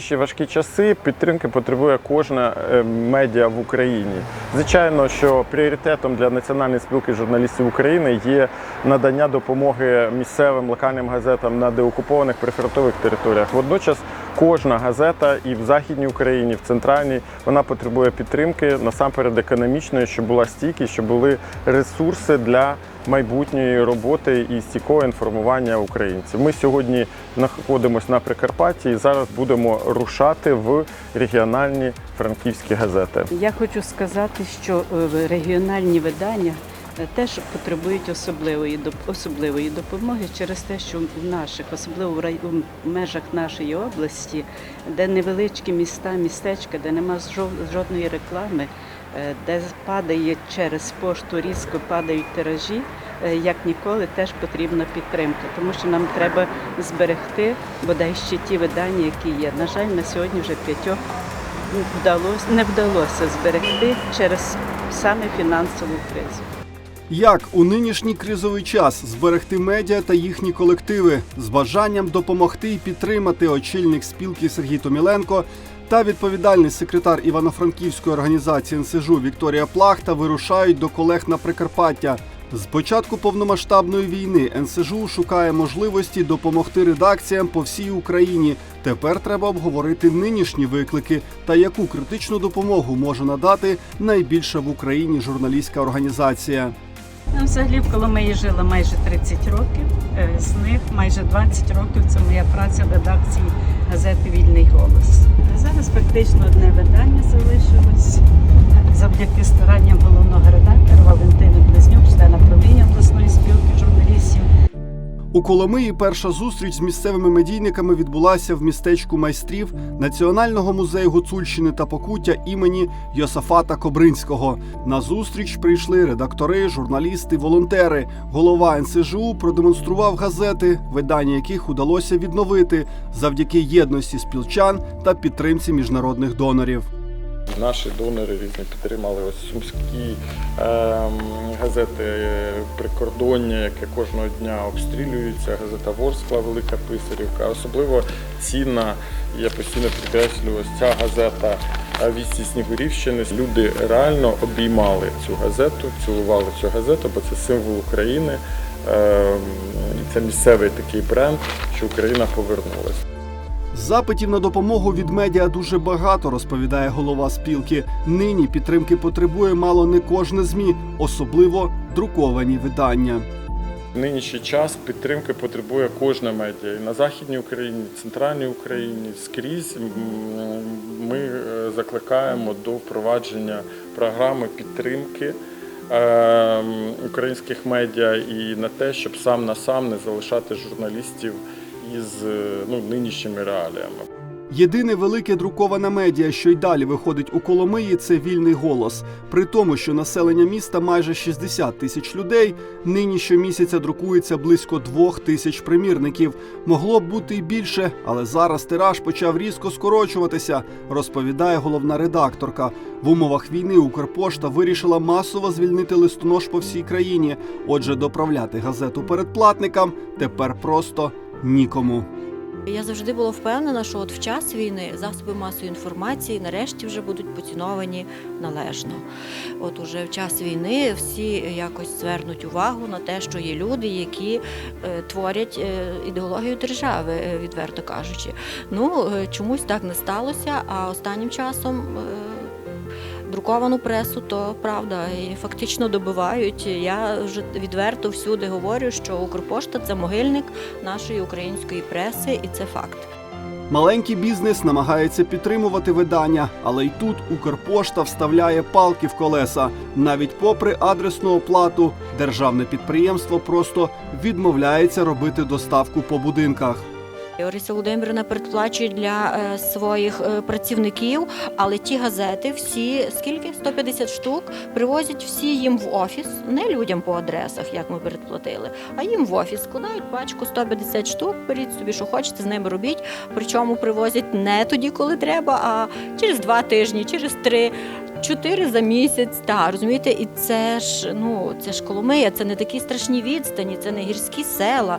Нинішні важкі часи підтримки потребує кожна е, медіа в Україні. Звичайно, що пріоритетом для Національної спілки журналістів України є надання допомоги місцевим локальним газетам на деокупованих прифронтових територіях. Водночас кожна газета і в Західній Україні, і в центральній, вона потребує підтримки насамперед економічної, щоб була стійкість, щоб були ресурси для майбутньої роботи і стійкого інформування українців. Ми сьогодні знаходимося на Прикарпатті і зараз будемо рушати в регіональні франківські газети. Я хочу сказати, що е, регіональні видання теж потребують особливої особливої допомоги через те, що в наших, особливо в рай- в межах нашої області, де невеличкі міста, містечка, де нема жодної реклами, е, де падає через пошту різко падають тиражі. е, Як ніколи теж потрібна підтримка, тому що нам треба зберегти бодай ще ті видання, які є. На жаль, на сьогодні вже п'ятьох вдалося, не вдалося зберегти через саме фінансову кризу. Як у нинішній кризовий час зберегти медіа та їхні колективи з бажанням допомогти і підтримати очільник спілки Сергій Томіленко та відповідальний секретар Івано-Франківської організації НСЖУ Вікторія Плахта вирушають до колег на Прикарпаття. З початку повномасштабної війни НСЖУ шукає можливості допомогти редакціям по всій Україні. Тепер треба обговорити нинішні виклики та яку критичну допомогу може надати найбільша в Україні журналістська організація. Ну, взагалі в Коломиї жила майже 30 років. Е, З них майже 20 років це моя праця в редакції газети Вільний голос. Зараз практично одне видання залишилось завдяки старанням головного редактора Валентини Близнюк, члена правління обласної спілки журналістів. У Коломиї перша зустріч з місцевими медійниками відбулася в містечку майстрів Національного музею Гуцульщини та Покуття імені Йосафата Кобринського. На зустріч прийшли редактори, журналісти, волонтери. Голова НСЖУ продемонстрував газети, видання яких удалося відновити завдяки єдності спілчан та підтримці міжнародних донорів. Наші донори різні підтримали ось сумські ем, газети е, прикордоння, яке кожного дня обстрілюються. Газета Ворскла, Велика Писарівка. Особливо цінна, я постійно підкреслюю, ось ця газета е, Вісті Снігурівщини. Люди реально обіймали цю газету, цілували цю газету, бо це символ України. Ем, це місцевий такий бренд, що Україна повернулася. Запитів на допомогу від медіа дуже багато, розповідає голова спілки. Нині підтримки потребує мало не кожне змі, особливо друковані видання. В нинішній час підтримки потребує кожна медіа і на Західній Україні, і Центральній Україні, скрізь ми е, закликаємо до впровадження програми підтримки е, українських медіа і на те, щоб сам на сам не залишати журналістів із е, ну, нинішніми реаліями. Єдине велике друковане медіа, що й далі виходить у Коломиї, це вільний голос. При тому, що населення міста майже 60 тисяч людей, нині щомісяця друкується близько двох тисяч примірників. Могло б бути й більше, але зараз тираж почав різко скорочуватися, розповідає головна редакторка. В умовах війни Укрпошта вирішила масово звільнити листонож по всій країні. Отже, доправляти газету передплатникам тепер просто нікому. Я завжди була впевнена, що от в час війни засоби масової інформації нарешті вже будуть поціновані належно. От уже в час війни всі якось звернуть увагу на те, що є люди, які е, творять е, ідеологію держави, е, відверто кажучи. Ну чомусь так не сталося, а останнім часом. Друковану пресу, то правда, і фактично добивають. Я вже відверто всюди говорю, що Укрпошта це могильник нашої української преси, і це факт. Маленький бізнес намагається підтримувати видання, але й тут Укрпошта вставляє палки в колеса. Навіть попри адресну оплату, державне підприємство просто відмовляється робити доставку по будинках. Орися Володимирівна передплачує для е, своїх е, працівників, але ті газети, всі скільки 150 штук, привозять всі їм в офіс, не людям по адресах, як ми передплатили, а їм в офіс складають пачку 150 штук. Беріть собі, що хочете, з ними робіть. Причому привозять не тоді, коли треба, а через два тижні, через три. Чотири за місяць, та розумієте, і це ж ну це ж Коломия, це не такі страшні відстані, це не гірські села.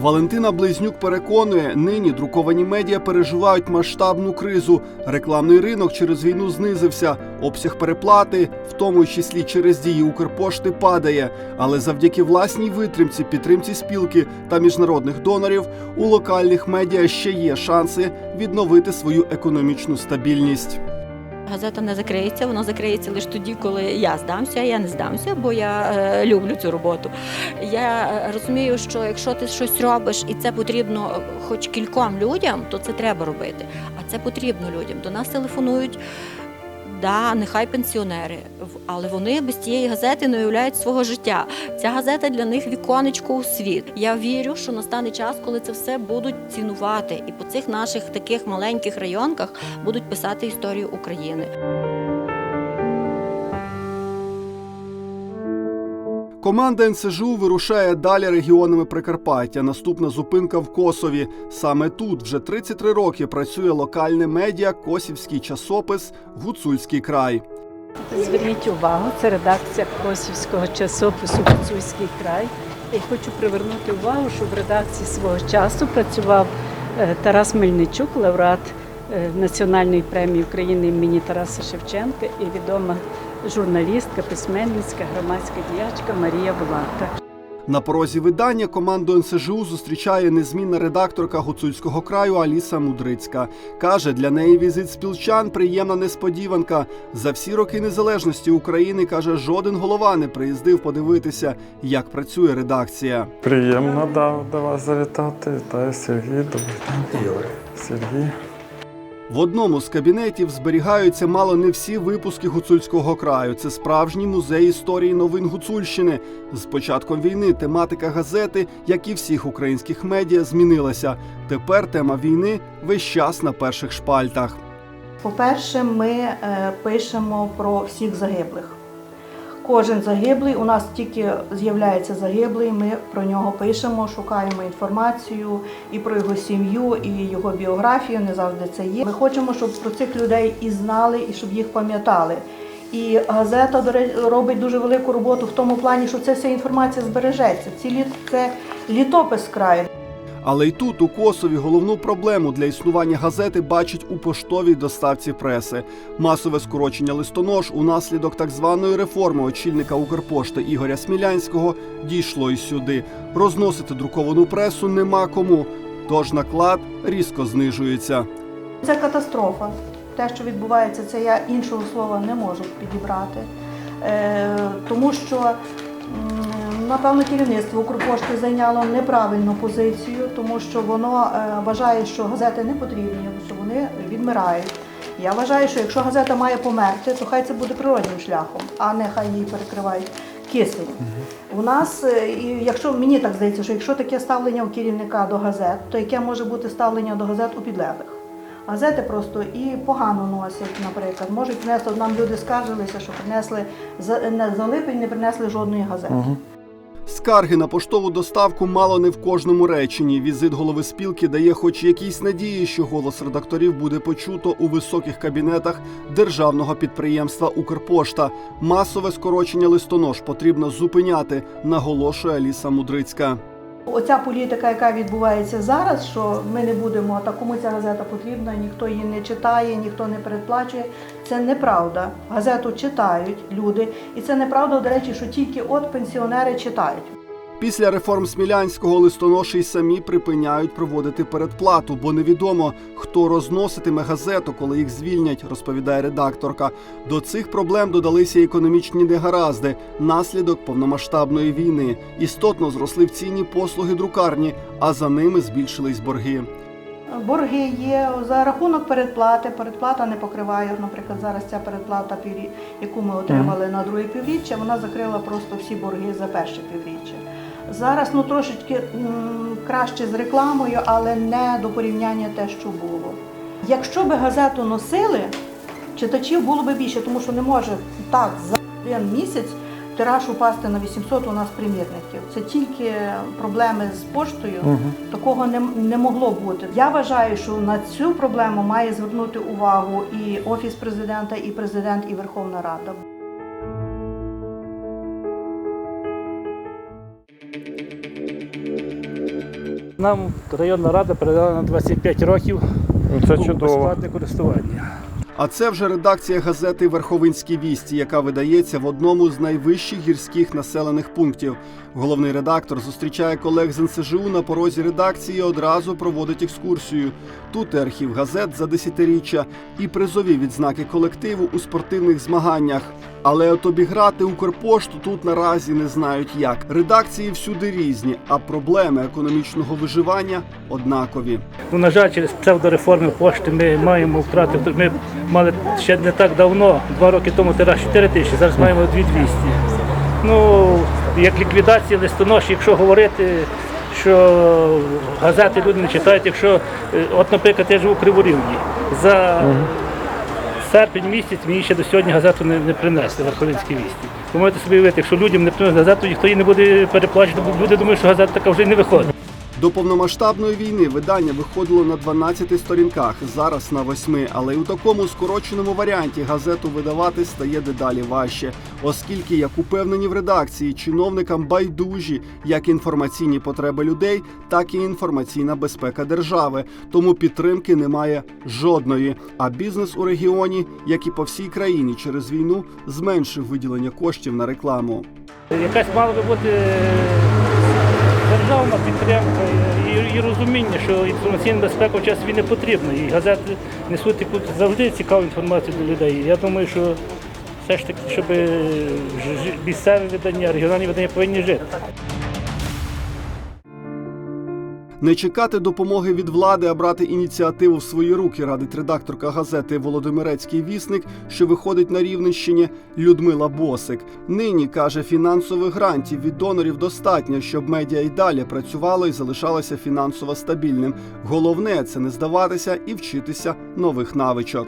Валентина Близнюк переконує, нині друковані медіа переживають масштабну кризу. Рекламний ринок через війну знизився, обсяг переплати, в тому числі через дії Укрпошти, падає. Але завдяки власній витримці, підтримці спілки та міжнародних донорів у локальних медіа ще є шанси відновити свою економічну стабільність. Газета не закриється, вона закриється лише тоді, коли я здамся, я не здамся, бо я е, люблю цю роботу. Я е, розумію, що якщо ти щось робиш і це потрібно е, хоч кільком людям, то це треба робити. А це потрібно людям. До нас телефонують. Да, нехай пенсіонери, але вони без цієї газети не уявляють свого життя. Ця газета для них віконечко у світ. Я вірю, що настане час, коли це все будуть цінувати, і по цих наших таких маленьких районках будуть писати історію України. Команда НСЖУ вирушає далі регіонами Прикарпаття. Наступна зупинка в Косові. Саме тут вже 33 роки працює локальне медіа Косівський часопис Гуцульський край. Зверніть увагу, це редакція Косівського часопису Гуцульський край. І хочу привернути увагу, що в редакції свого часу працював е, Тарас Мельничук, лауреат е, Національної премії України імені Тараса Шевченка і відома журналістка, письменницька, громадська діячка Марія Буланка. На порозі видання команду НСЖУ зустрічає незмінна редакторка гуцульського краю Аліса Мудрицька. Каже, для неї візит спілчан приємна несподіванка. За всі роки незалежності України каже, жоден голова не приїздив подивитися, як працює редакція. Приємно да, до вас завітати. Вітаю Сергій. Добрий день. Сергій. В одному з кабінетів зберігаються мало не всі випуски гуцульського краю. Це справжній музей історії новин Гуцульщини. З початком війни тематика газети, як і всіх українських медіа, змінилася. Тепер тема війни весь час на перших шпальтах. По-перше, ми е, пишемо про всіх загиблих. Кожен загиблий, у нас тільки з'являється загиблий, ми про нього пишемо, шукаємо інформацію і про його сім'ю, і його біографію. Не завжди це є. Ми хочемо, щоб про цих людей і знали, і щоб їх пам'ятали. І газета до робить дуже велику роботу в тому плані, що ця вся інформація збережеться. Ці літ це літопис краю. Але й тут, у Косові, головну проблему для існування газети бачать у поштовій доставці преси. Масове скорочення листонож унаслідок так званої реформи очільника Укрпошти Ігоря Смілянського дійшло і сюди. Розносити друковану пресу нема кому, тож наклад різко знижується. Це катастрофа. Те, що відбувається, це я іншого слова не можу підібрати. Е, тому що, напевно, керівництво Укрпошти зайняло неправильну позицію, тому що воно е, вважає, що газети не потрібні, що вони відмирають. Я вважаю, що якщо газета має померти, то хай це буде природним шляхом, а не хай її перекривають киснем. У нас, е, і якщо мені так здається, що якщо таке ставлення у керівника до газет, то яке може бути ставлення до газет у підлеглих? Газети просто і погано носять, наприклад. Можуть принесли, нам люди скаржилися, що принесли за, не, за липень не принесли жодної газети. Скарги на поштову доставку мало не в кожному реченні. Візит голови спілки дає хоч якісь надії, що голос редакторів буде почуто у високих кабінетах державного підприємства Укрпошта. Масове скорочення листонож потрібно зупиняти, наголошує Аліса Мудрицька. Оця політика, яка відбувається зараз, що ми не будемо, та кому ця газета потрібна, ніхто її не читає, ніхто не передплачує. Це неправда. Газету читають люди, і це неправда, до речі, що тільки от пенсіонери читають. Після реформ Смілянського листоноші й самі припиняють проводити передплату, бо невідомо, хто розноситиме газету, коли їх звільнять, розповідає редакторка. До цих проблем додалися економічні негаразди, наслідок повномасштабної війни. Істотно зросли в ціні послуги друкарні, а за ними збільшились борги. Борги є за рахунок передплати. Передплата не покриває. Наприклад, зараз ця передплата, яку ми отримали на друге півріччя, вона закрила просто всі борги за перше півріччя. Зараз ну трошечки м, краще з рекламою, але не до порівняння те, що було. Якщо би газету носили, читачів було б більше, тому що не може так за один місяць тираж упасти на 800 у нас примірників. Це тільки проблеми з поштою. Такого не, не могло бути. Я вважаю, що на цю проблему має звернути увагу і офіс президента, і президент, і Верховна Рада. Нам районна рада передала на 25 років Ну, Це чудово. безплатне користування. А це вже редакція газети Верховинські вісті, яка видається в одному з найвищих гірських населених пунктів. Головний редактор зустрічає колег з НСЖУ на порозі редакції і одразу проводить екскурсію. Тут і архів газет за десятиріччя і призові відзнаки колективу у спортивних змаганнях. Але от обіграти Укрпошту тут наразі не знають як. Редакції всюди різні, а проблеми економічного виживання однакові. Ну, на жаль, через псевдореформи пошти ми маємо втрати. Ми мали ще не так давно, два роки тому тираж 4 тисячі, зараз маємо 2200. Ну, як ліквідація листоноші, якщо говорити, що газети люди не читають, якщо, е, от, наприклад, я живу в Криворівні, за серпень місяць мені ще до сьогодні газету не, не принесли Верховинські вісті. Ви можете собі уявити, якщо людям не принесли газету, ніхто її не буде переплачувати, люди думають, що газета така вже не виходить. До повномасштабної війни видання виходило на 12 сторінках, зараз на 8, але й у такому скороченому варіанті газету видавати стає дедалі важче, оскільки, як упевнені в редакції, чиновникам байдужі як інформаційні потреби людей, так і інформаційна безпека держави. Тому підтримки немає жодної. А бізнес у регіоні, як і по всій країні, через війну зменшив виділення коштів на рекламу. Якась мала би бути е, державна підтримка і, і розуміння, що інформаційна безпека в час війни потрібна. І газети несуть таку завжди цікаву інформацію для людей. Я думаю, що все ж таки, щоб місцеві видання, регіональні видання повинні жити. Не чекати допомоги від влади, а брати ініціативу в свої руки, радить редакторка газети Володимирецький вісник, що виходить на Рівненщині Людмила Босик. Нині каже, фінансових грантів від донорів достатньо, щоб медіа й далі працювало і залишалося фінансово стабільним. Головне це не здаватися і вчитися нових навичок.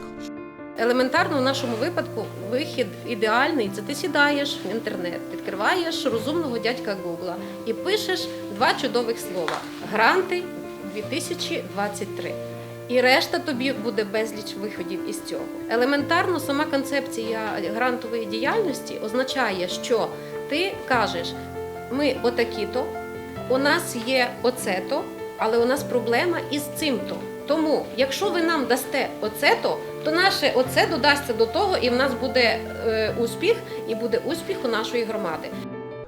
Елементарно в нашому випадку вихід ідеальний це ти сідаєш в інтернет, відкриваєш розумного дядька Гугла і пишеш два чудових слова: гранти 2023. І решта тобі буде безліч виходів із цього. Елементарно, сама концепція грантової діяльності означає, що ти кажеш: ми отакі-то, у нас є оце-то, але у нас проблема із цим-то. Тому, якщо ви нам дасте оце-то, то наше оце додасться до того, і в нас буде е, успіх, і буде успіх у нашої громади.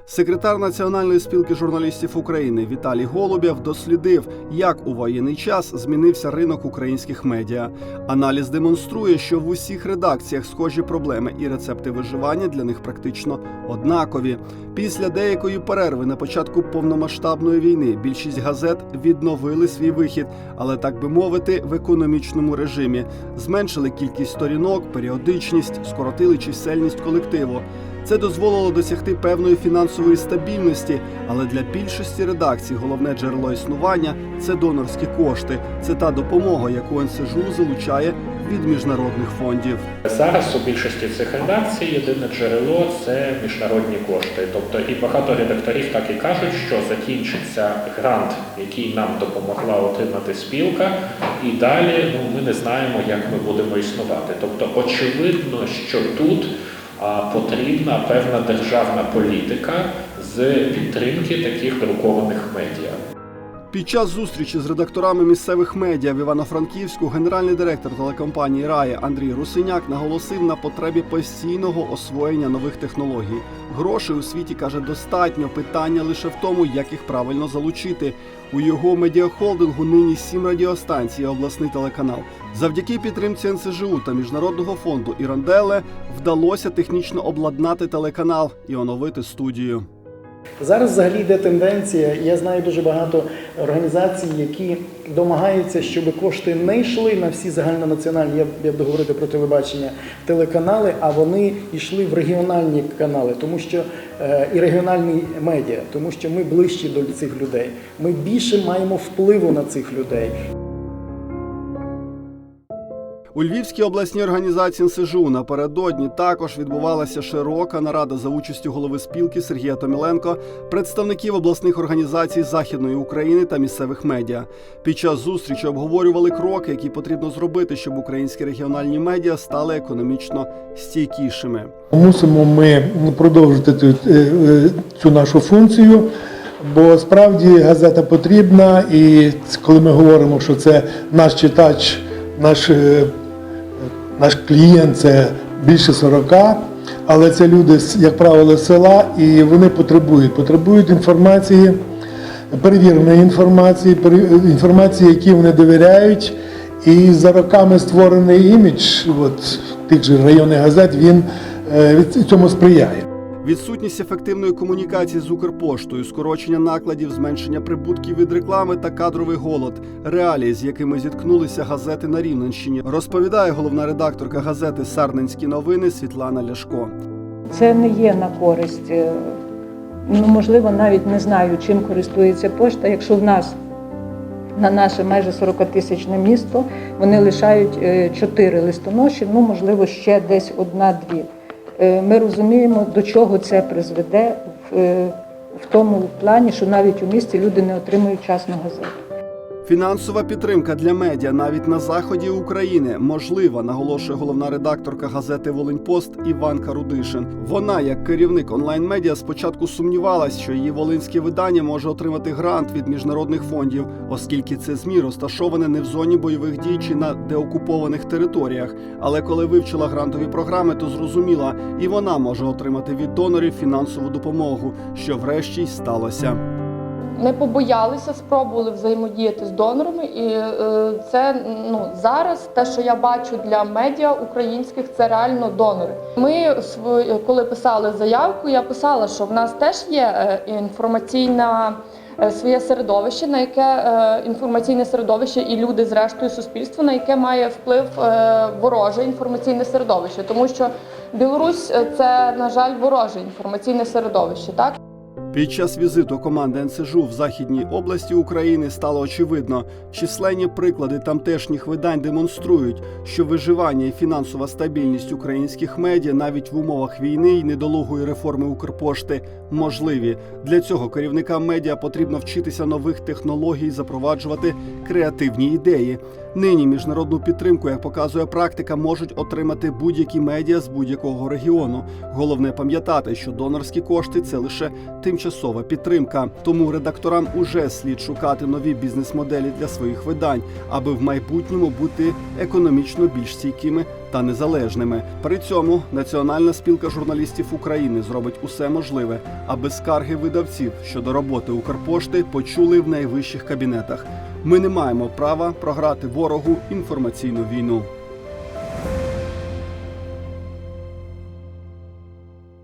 Секретар Національної спілки журналістів України Віталій Голубєв дослідив, як у воєнний час змінився ринок українських медіа. Аналіз демонструє, що в усіх редакціях схожі проблеми і рецепти виживання для них практично однакові. Після деякої перерви на початку повномасштабної війни більшість газет відновили свій вихід, але так би мовити, в економічному режимі. Зменшили кількість сторінок, періодичність, скоротили чисельність колективу. Це дозволило досягти певної фінансової стабільності, але для більшості редакцій головне джерело існування це донорські кошти. Це та допомога, яку НСЖУ залучає від міжнародних фондів. Зараз у більшості цих редакцій єдине джерело це міжнародні кошти. Тобто і багато редакторів так і кажуть, що закінчиться грант, який нам допомогла отримати спілка, і далі ну, ми не знаємо, як ми будемо існувати. Тобто, очевидно, що тут потрібна певна державна політика з підтримки таких друкованих медіа. Під час зустрічі з редакторами місцевих медіа в Івано-Франківську генеральний директор телекомпанії Рая Андрій Русиняк наголосив на потребі постійного освоєння нових технологій. Грошей у світі каже достатньо. Питання лише в тому, як їх правильно залучити. У його медіахолдингу нині сім радіостанцій, обласний телеканал. Завдяки підтримці НСЖУ та міжнародного фонду Іранделе вдалося технічно обладнати телеканал і оновити студію. Зараз взагалі йде тенденція. Я знаю дуже багато організацій, які домагаються, щоб кошти не йшли на всі загальнонаціональні, я, я буду говорити про телебачення, телеканали, а вони йшли в регіональні канали, тому що е, і регіональні медіа, тому що ми ближчі до цих людей. Ми більше маємо впливу на цих людей. У Львівській обласній організації НСЖУ напередодні також відбувалася широка нарада за участю голови спілки Сергія Томіленко, представників обласних організацій Західної України та місцевих медіа. Під час зустрічі обговорювали кроки, які потрібно зробити, щоб українські регіональні медіа стали економічно стійкішими. Мусимо ми продовжити цю, е, е, цю нашу функцію. Бо справді газета потрібна, і коли ми говоримо, що це наш читач, наш, е, наш клієнт це більше 40, але це люди, як правило, з села, і вони потребують, потребують інформації, перевіреної інформації, інформації, які вони довіряють. І за роками створений імідж от, тих же районних газет, він е, цьому сприяє. Відсутність ефективної комунікації з Укрпоштою, скорочення накладів, зменшення прибутків від реклами та кадровий голод реалії, з якими зіткнулися газети на Рівненщині, розповідає головна редакторка газети Сарненські новини Світлана Ляшко. Це не є на користь. е, Ну, можливо, навіть не знаю, чим користується пошта. Якщо в нас на наше майже 40-тисячне місто вони лишають е, чотири листоноші, ну можливо, ще десь одна-дві. Е, Ми розуміємо, до чого це призведе е, в тому плані, що навіть у місті люди не отримують часну газету. Фінансова підтримка для медіа навіть на заході України можлива, наголошує головна редакторка газети Волиньпост Іванка Рудишин. Вона, як керівник онлайн-медіа, спочатку сумнівалась, що її волинське видання може отримати грант від міжнародних фондів, оскільки це змі розташоване не в зоні бойових дій чи на деокупованих територіях. Але коли вивчила грантові програми, то зрозуміла, і вона може отримати від донорів фінансову допомогу, що врешті й сталося. Ми побоялися, спробували взаємодіяти з донорами, і е, це ну зараз те, що я бачу для медіа українських, це реально донори. Ми коли писали заявку, я писала, що в нас теж є е, інформаційна. е, Своє середовище, на яке інформаційне середовище і люди, зрештою, суспільство, на яке має вплив вороже інформаційне середовище, тому що Білорусь це на жаль вороже інформаційне середовище, так. Під час візиту команди НСЖУ в західній області України стало очевидно, численні приклади тамтешніх видань демонструють, що виживання і фінансова стабільність українських медіа навіть в умовах війни і недолугої реформи Укрпошти можливі. Для цього керівникам медіа потрібно вчитися нових технологій, запроваджувати креативні ідеї. Нині міжнародну підтримку, як показує практика, можуть отримати будь-які медіа з будь-якого регіону. Головне пам'ятати, що донорські кошти це лише тимчасова підтримка. Тому редакторам уже слід шукати нові бізнес-моделі для своїх видань, аби в майбутньому бути економічно більш стійкими та незалежними. При цьому Національна спілка журналістів України зробить усе можливе, аби скарги видавців щодо роботи Укрпошти почули в найвищих кабінетах. Ми не маємо права програти ворогу інформаційну війну.